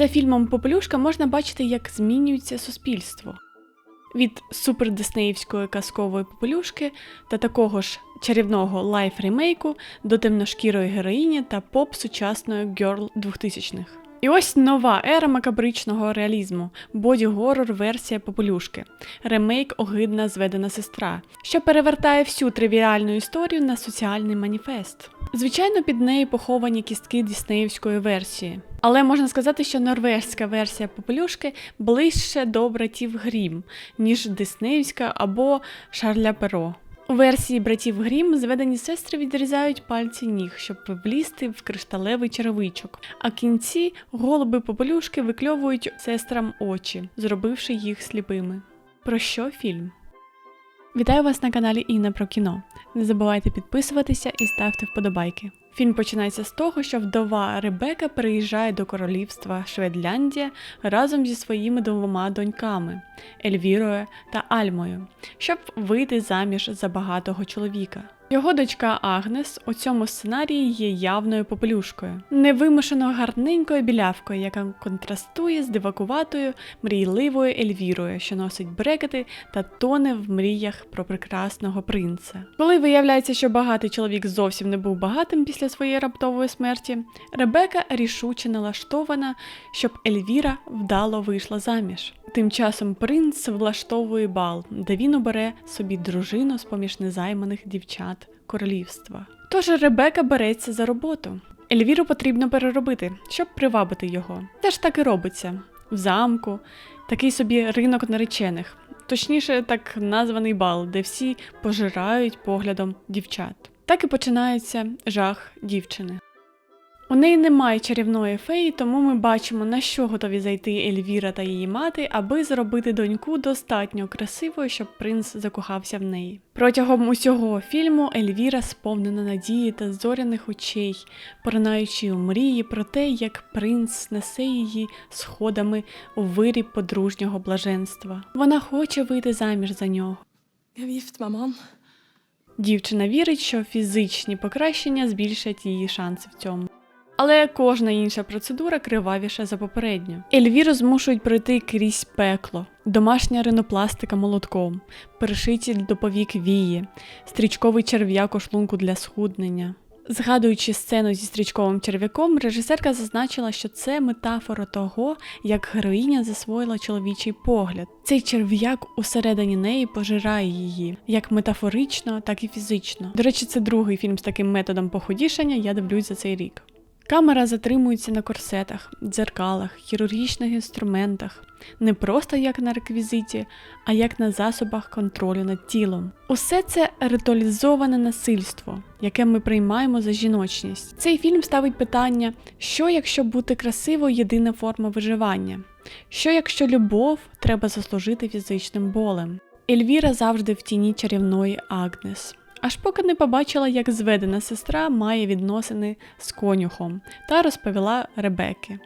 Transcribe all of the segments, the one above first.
За фільмом Попелюшка можна бачити, як змінюється суспільство. Від супердиснеївської казкової попелюшки та такого ж чарівного лайф ремейку до темношкірої героїні та поп сучасної герл 2000-х. І ось нова ера макабричного реалізму, боді-горор версія попелюшки, ремейк огидна зведена сестра, що перевертає всю тривіальну історію на соціальний маніфест. Звичайно, під нею поховані кістки діснеївської версії. Але можна сказати, що норвезька версія попелюшки ближче до братів Грім, ніж диснеївська або Шарля Перо. У версії братів Грім зведені сестри відрізають пальці ніг, щоб влізти в кришталевий черевичок, а кінці голуби попелюшки викльовують сестрам очі, зробивши їх сліпими. Про що фільм? Вітаю вас на каналі Інна про кіно. Не забувайте підписуватися і ставте вподобайки. Фільм починається з того, що вдова Ребека переїжджає до королівства Шведляндія разом зі своїми двома доньками Ельвірою та Альмою, щоб вийти заміж за багатого чоловіка. Його дочка Агнес у цьому сценарії є явною попелюшкою, невимушено гарненькою білявкою, яка контрастує з дивакуватою, мрійливою Ельвірою, що носить брекети та тоне в мріях про прекрасного принца. Коли виявляється, що багатий чоловік зовсім не був багатим після своєї раптової смерті, Ребека рішуче налаштована, щоб Ельвіра вдало вийшла заміж. Тим часом принц влаштовує бал, де він обере собі дружину з поміж незайманих дівчат королівства. Тож Ребека береться за роботу. Ельвіру потрібно переробити, щоб привабити його. Те ж так і робиться в замку, такий собі ринок наречених, точніше, так названий бал, де всі пожирають поглядом дівчат. Так і починається жах дівчини. У неї немає чарівної феї, тому ми бачимо, на що готові зайти Ельвіра та її мати, аби зробити доньку достатньо красивою, щоб принц закохався в неї. Протягом усього фільму Ельвіра сповнена надії та зоряних очей, поринаючи у мрії про те, як принц несе її сходами у виріб подружнього блаженства. Вона хоче вийти заміж за нього. Дівчина вірить, що фізичні покращення збільшать її шанси в цьому. Але кожна інша процедура кривавіша за попередню. Ельвіру змушують пройти крізь пекло, домашня ринопластика молотком, перешиті до повік вії, стрічковий черв'як у шлунку для схуднення. Згадуючи сцену зі стрічковим черв'яком, режисерка зазначила, що це метафора того, як героїня засвоїла чоловічий погляд. Цей черв'як усередині неї пожирає її, як метафорично, так і фізично. До речі, це другий фільм з таким методом походішання, я дивлюсь за цей рік. Камера затримується на корсетах, дзеркалах, хірургічних інструментах, не просто як на реквізиті, а як на засобах контролю над тілом. Усе це ритуалізоване насильство, яке ми приймаємо за жіночність. Цей фільм ставить питання: що якщо бути красивою єдина форма виживання? Що якщо любов треба заслужити фізичним болем? Ельвіра завжди в тіні чарівної Агнес. Аж поки не побачила, як зведена сестра має відносини з конюхом, та розповіла Ребеки.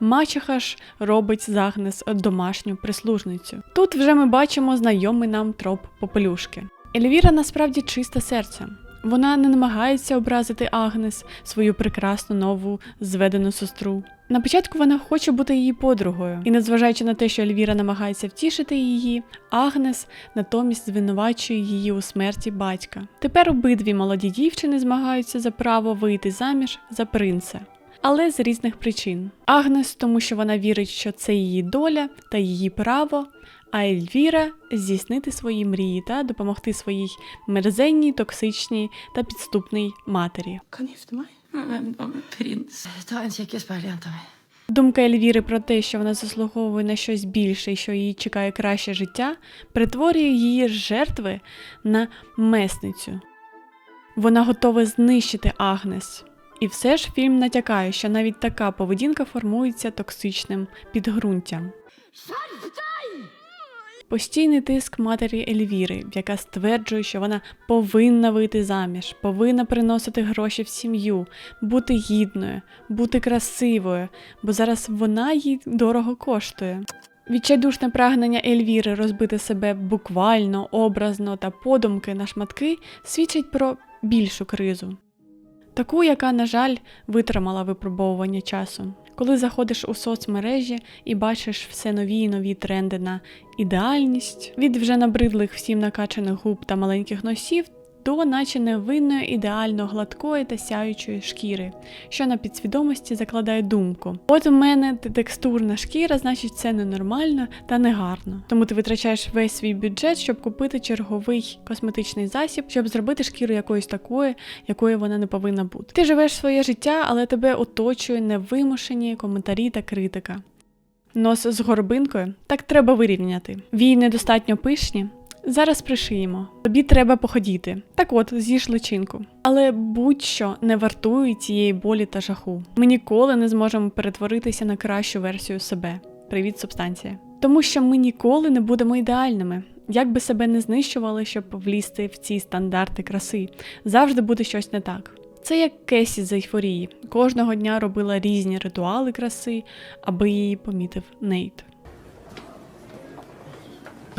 Мачеха ж робить з Агнес домашню прислужницю. Тут вже ми бачимо знайомий нам троп попелюшки. Ельвіра насправді чисте серце. Вона не намагається образити Агнес, свою прекрасну нову зведену сестру. На початку вона хоче бути її подругою, і незважаючи на те, що Ельвіра намагається втішити її, Агнес натомість звинувачує її у смерті батька. Тепер обидві молоді дівчини змагаються за право вийти заміж за принца. Але з різних причин. Агнес, тому що вона вірить, що це її доля та її право, а Ельвіра здійснити свої мрії та допомогти своїй мерзенній, токсичній та підступній матері. Gifte Думка Ельвіри про те, що вона заслуговує на щось більше і що її чекає краще життя, перетворює її з жертви на месницю. Вона готова знищити Агнес. І все ж фільм натякає, що навіть така поведінка формується токсичним підґрунтям. Постійний тиск матері Ельвіри, яка стверджує, що вона повинна вийти заміж, повинна приносити гроші в сім'ю, бути гідною, бути красивою, бо зараз вона їй дорого коштує. Відчайдушне прагнення Ельвіри розбити себе буквально, образно та подумки на шматки свідчить про більшу кризу. Таку, яка, на жаль, витримала випробовування часу. Коли заходиш у соцмережі і бачиш все нові і нові тренди на ідеальність, від вже набридлих всім накачаних губ та маленьких носів до наче невинної, ідеально гладкої та сяючої шкіри, що на підсвідомості закладає думку. От у мене текстурна шкіра, значить це ненормально та негарно. Тому ти витрачаєш весь свій бюджет, щоб купити черговий косметичний засіб, щоб зробити шкіру якоюсь такою, якою вона не повинна бути. Ти живеш своє життя, але тебе оточує невимушені коментарі та критика. Нос з горбинкою так треба вирівняти. Вії недостатньо пишні. Зараз пришиємо. Тобі треба походіти. Так от, з'їж личинку. Але будь-що не вартує цієї болі та жаху. Ми ніколи не зможемо перетворитися на кращу версію себе. Привіт, субстанція. Тому що ми ніколи не будемо ідеальними. Як би себе не знищували, щоб влізти в ці стандарти краси, завжди буде щось не так. Це як Кесі з ейфорії. Кожного дня робила різні ритуали краси, аби її помітив Нейт.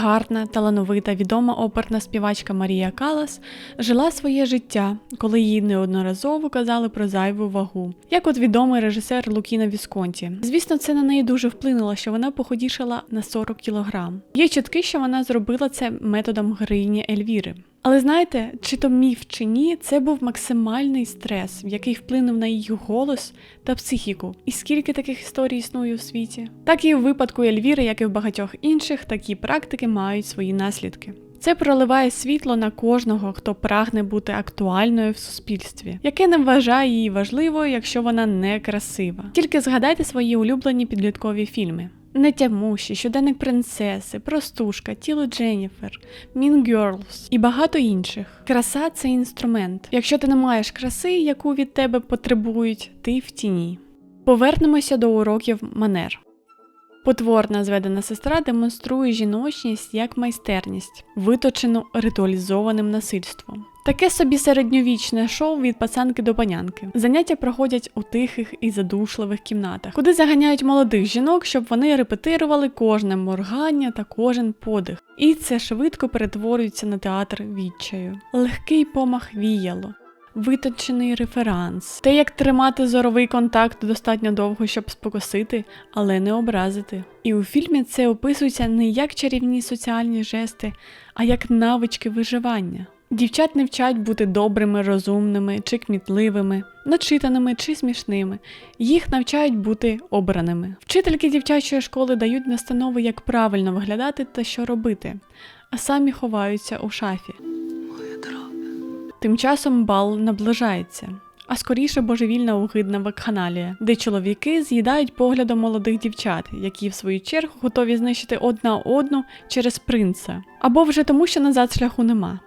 Гарна, талановита, відома оперна співачка Марія Калас жила своє життя, коли їй неодноразово казали про зайву вагу, як от відомий режисер Лукіна Вісконті. Звісно, це на неї дуже вплинуло, що вона походішала на 40 кілограм. Є чутки, що вона зробила це методом героїні Ельвіри. Але знаєте, чи то міф чи ні, це був максимальний стрес, який вплинув на її голос та психіку. І скільки таких історій існує у світі? Так і в випадку Ельвіри, як і в багатьох інших, такі практики мають свої наслідки. Це проливає світло на кожного, хто прагне бути актуальною в суспільстві, яке не вважає її важливою, якщо вона не красива. Тільки згадайте свої улюблені підліткові фільми. Нетямущі, щоденник принцеси, простушка, тіло Дженніфер, Mean Girls і багато інших. Краса це інструмент. Якщо ти не маєш краси, яку від тебе потребують, ти в тіні. Повернемося до уроків манер. Потворна зведена сестра демонструє жіночність як майстерність, виточену ритуалізованим насильством. Таке собі середньовічне шоу від пацанки до панянки. Заняття проходять у тихих і задушливих кімнатах, куди заганяють молодих жінок, щоб вони репетирували кожне моргання та кожен подих. І це швидко перетворюється на театр відчаю. Легкий помах віяло. Виточений реферанс, те, як тримати зоровий контакт достатньо довго, щоб спокусити, але не образити. І у фільмі це описується не як чарівні соціальні жести, а як навички виживання. Дівчат не вчать бути добрими, розумними чи кмітливими, начитаними чи смішними. Їх навчають бути обраними. Вчительки дівчачої школи дають настанови, як правильно виглядати та що робити, а самі ховаються у шафі. Тим часом бал наближається, а скоріше божевільна угидна вакханалія, де чоловіки з'їдають поглядом молодих дівчат, які в свою чергу готові знищити одна одну через принца, або вже тому, що назад шляху нема.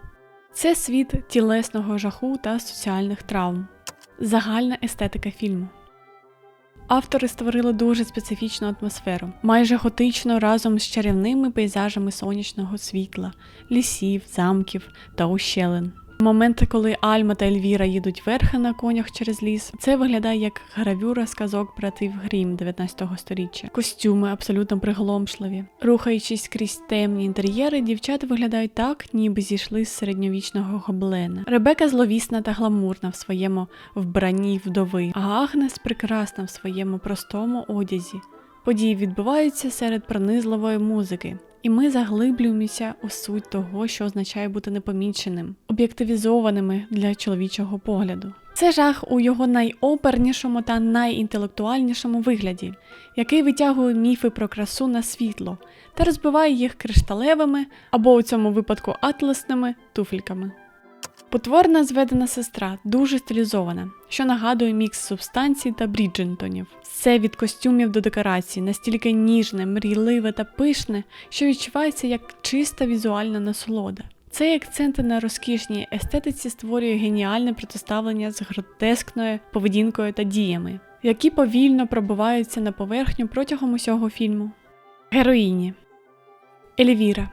Це світ тілесного жаху та соціальних травм, загальна естетика фільму. Автори створили дуже специфічну атмосферу, майже готичну разом з чарівними пейзажами сонячного світла, лісів, замків та ущелин. Моменти, коли Альма та Ельвіра їдуть верхи на конях через ліс, це виглядає як гравюра з казок братів Грім 19 століття. Костюми абсолютно приголомшливі. Рухаючись крізь темні інтер'єри, дівчата виглядають так, ніби зійшли з середньовічного гоблена. Ребека зловісна та гламурна в своєму вбранні вдови, а Агнес прекрасна в своєму простому одязі. Події відбуваються серед пронизливої музики, і ми заглиблюємося у суть того, що означає бути непоміченим, об'єктивізованими для чоловічого погляду. Це жах у його найопернішому та найінтелектуальнішому вигляді, який витягує міфи про красу на світло та розбиває їх кришталевими або у цьому випадку атласними туфельками. Потворна зведена сестра дуже стилізована, що нагадує мікс субстанцій та бріджентонів. Все від костюмів до декорацій настільки ніжне, мрійливе та пишне, що відчувається як чиста візуальна насолода. Цей акцент на розкішній естетиці створює геніальне протиставлення з гротескною поведінкою та діями, які повільно пробиваються на поверхню протягом усього фільму. Героїні Елівіра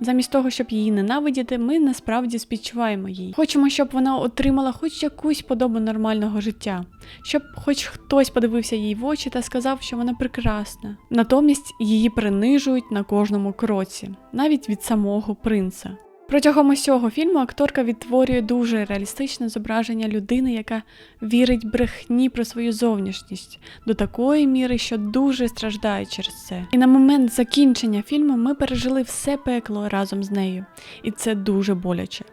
Замість того, щоб її ненавидіти, ми насправді співчуваємо їй. Хочемо, щоб вона отримала хоч якусь подобу нормального життя, щоб хоч хтось подивився їй в очі та сказав, що вона прекрасна. Натомість її принижують на кожному кроці, навіть від самого принца. Протягом усього фільму акторка відтворює дуже реалістичне зображення людини, яка вірить брехні про свою зовнішність до такої міри, що дуже страждає через це. І на момент закінчення фільму ми пережили все пекло разом з нею, і це дуже боляче.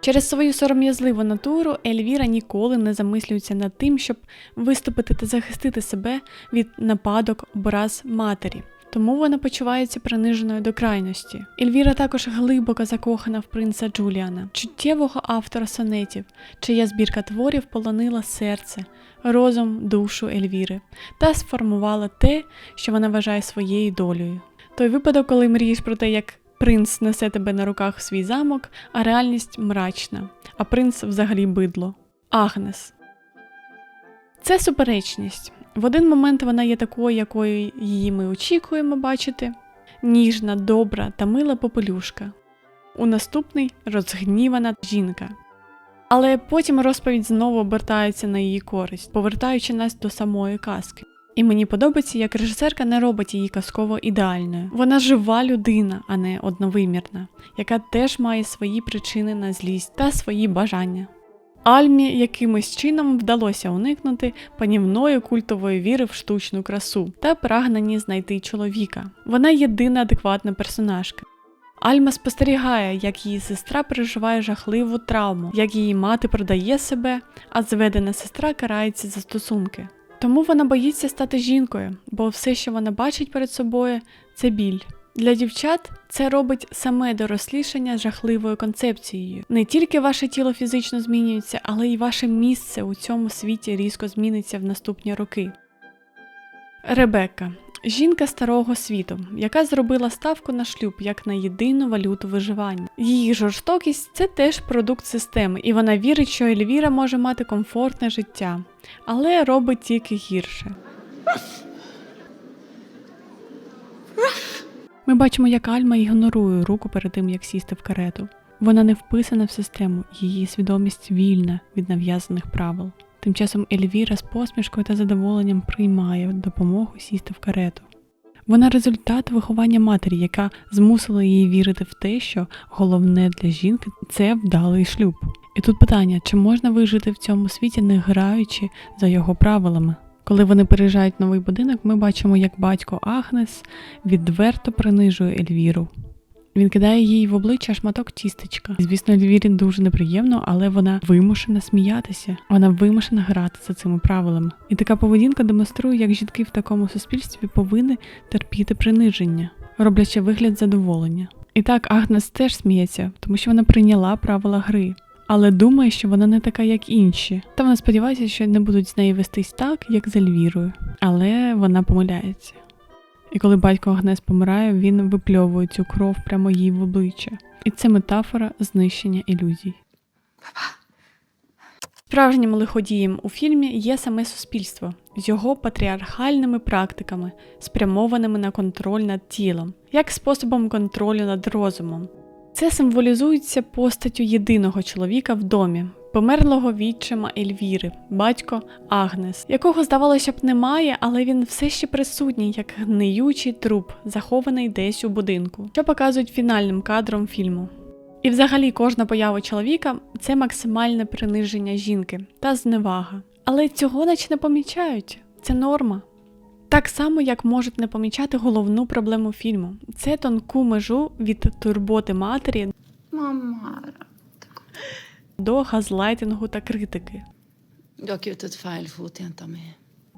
Через свою сором'язливу натуру Ельвіра ніколи не замислюється над тим, щоб виступити та захистити себе від нападок образ матері. Тому вона почувається приниженою до крайності. Ельвіра також глибоко закохана в принца Джуліана, чуттєвого автора сонетів, чия збірка творів полонила серце, розум, душу Ельвіри та сформувала те, що вона вважає своєю долею. Той випадок, коли мрієш про те, як принц несе тебе на руках в свій замок, а реальність мрачна, а принц взагалі бидло. Агнес. Це суперечність. В один момент вона є такою, якою її ми очікуємо бачити, ніжна, добра та мила попелюшка. У наступний розгнівана жінка. Але потім розповідь знову обертається на її користь, повертаючи нас до самої казки. І мені подобається, як режисерка не робить її казково ідеальною. Вона жива людина, а не одновимірна, яка теж має свої причини на злість та свої бажання. Альмі якимось чином вдалося уникнути панівної культової віри в штучну красу та прагненні знайти чоловіка. Вона єдина адекватна персонажка. Альма спостерігає, як її сестра переживає жахливу травму, як її мати продає себе, а зведена сестра карається за стосунки. Тому вона боїться стати жінкою, бо все, що вона бачить перед собою, це біль. Для дівчат це робить саме дорослішання жахливою концепцією. Не тільки ваше тіло фізично змінюється, але й ваше місце у цьому світі різко зміниться в наступні роки. Ребекка жінка старого світу, яка зробила ставку на шлюб як на єдину валюту виживання. Її жорстокість це теж продукт системи, і вона вірить, що Ельвіра може мати комфортне життя, але робить тільки гірше. Ми бачимо, як Альма ігнорує руку перед тим, як сісти в карету. Вона не вписана в систему, її свідомість вільна від нав'язаних правил. Тим часом Ельвіра з посмішкою та задоволенням приймає допомогу сісти в карету. Вона результат виховання матері, яка змусила її вірити в те, що головне для жінки це вдалий шлюб. І тут питання: чи можна вижити в цьому світі, не граючи за його правилами? Коли вони переїжджають новий будинок, ми бачимо, як батько Агнес відверто принижує Ельвіру. Він кидає їй в обличчя шматок тістечка. Звісно, Ельвірі дуже неприємно, але вона вимушена сміятися. Вона вимушена грати за цими правилами. І така поведінка демонструє, як жінки в такому суспільстві повинні терпіти приниження, роблячи вигляд задоволення. І так Агнес теж сміється, тому що вона прийняла правила гри. Але думає, що вона не така, як інші. Та вона сподівається, що не будуть з нею вестись так, як з Ельвірою. Але вона помиляється. І коли батько Агнес помирає, він випльовує цю кров прямо їй в обличчя. І це метафора знищення ілюзій. Справжнім лиходієм у фільмі є саме суспільство з його патріархальними практиками, спрямованими на контроль над тілом, як способом контролю над розумом. Це символізується постаттю єдиного чоловіка в домі, померлого відчима Ельвіри, батько Агнес, якого здавалося б немає, але він все ще присутній, як гниючий труп, захований десь у будинку, що показують фінальним кадром фільму. І взагалі кожна поява чоловіка це максимальне приниження жінки та зневага. Але цього наче не помічають. Це норма. Так само, як можуть не помічати головну проблему фільму це тонку межу від турботи матері Mamma. до газлайтингу та критики.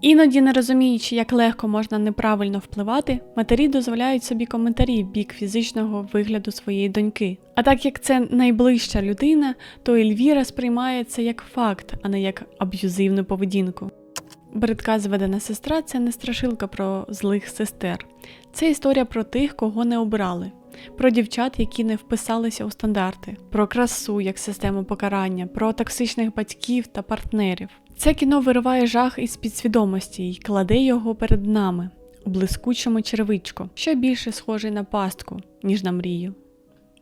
Іноді, не розуміючи, як легко можна неправильно впливати, матері дозволяють собі коментарі в бік фізичного вигляду своєї доньки. А так як це найближча людина, то Ельвіра сприймає це як факт, а не як аб'юзивну поведінку. Бридка зведена сестра це не страшилка про злих сестер. Це історія про тих, кого не обрали, про дівчат, які не вписалися у стандарти, про красу як систему покарання, про токсичних батьків та партнерів. Це кіно вириває жах із підсвідомості і кладе його перед нами у блискучому червичку, що більше схожий на пастку, ніж на мрію.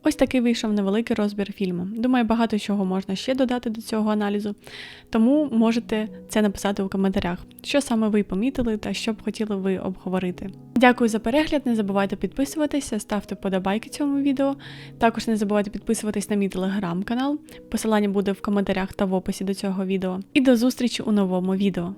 Ось такий вийшов невеликий розбір фільму. Думаю, багато чого можна ще додати до цього аналізу, тому можете це написати у коментарях, що саме ви помітили та що б хотіли ви обговорити. Дякую за перегляд, не забувайте підписуватися, ставте вподобайки цьому відео. Також не забувайте підписуватись на мій телеграм-канал. Посилання буде в коментарях та в описі до цього відео. І до зустрічі у новому відео.